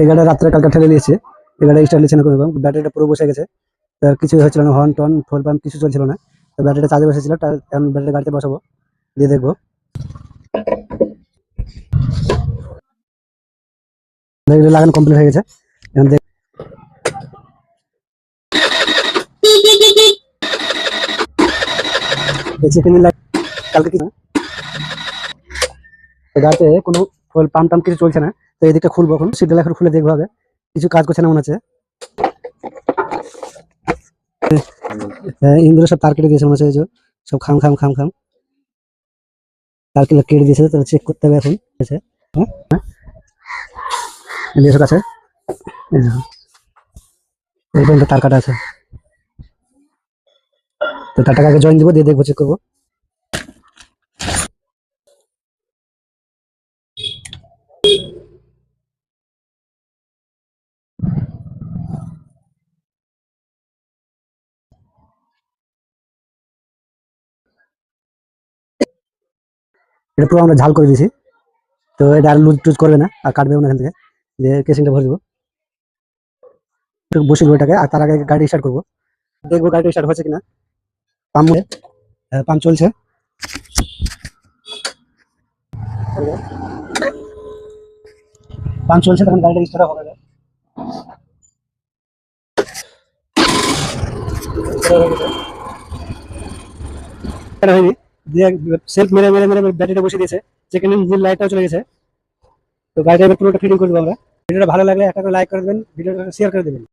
এই গাড়িটা রাত্রে কালকে ঠেলে নিয়েছে এই গাড়ি স্টার্ট না কোনো ব্যাটারিটা পুরো বসে গেছে। তার কিছু হচ্ছিল না হর্ন টন ফুল পাম্প কিছু চলছিল না। তো ব্যাটারিটা চার্জে বসেছিল এখন ব্যাটারি গাড়িতে বসাবো, দিয়ে দেখব। লাগানো কমপ্লিট হয়ে গেছে। এখন দেখ কালকে গাড়িতে কোনো ফুল পাম্প টাম্প কিছু চলছে না। তো এই দিকটা খুলবো এখন সিটটা এখন খুলে দেখব আগে। কিছু কাজ করছে না মনে হচ্ছে। হ্যাঁ ইন্দ্র সব তার কেটে দিয়েছে মনে হচ্ছে সব খাম খাম খাম খাম। তার কেটে দিয়েছে, তাহলে চেক করতে হবে এখন। হ্যাঁ? হ্যাঁ। আছে। এই তার কাটা আছে। তো তারটাকে আগে জয়েন দিব, দিয়ে দেখব চেক করব। এটা পুরো আমরা ঝাল করে দিয়েছি। তো এটা আর লুজ টুজ করবে না, আর কাটবেও না এখান থেকে। যে কেসিংটা ভরে দেবো। বসে দেবো এটাকে, আর তার আগে গাড়ি স্টার্ট করব। দেখব গাড়িটা স্টার্ট হচ্ছে কিনা। পাম্প পাম্প চলছে। পাম্প চলছে, তখন গাড়িটা স্টার্ট হবে। হয়নি। সেলফ মেরে মেরে মেরে ব্যাটারিটা বসে দিয়েছে সেকেন্ড ইঞ্জিন লাইটটাও চলে গেছে তো গাড়িটা এবার পুরোটা ফিটিং করে দেবো আমরা ভিডিওটা ভালো লাগলে একটা লাইক করে দেবেন ভিডিওটা শেয়ার করে দেবেন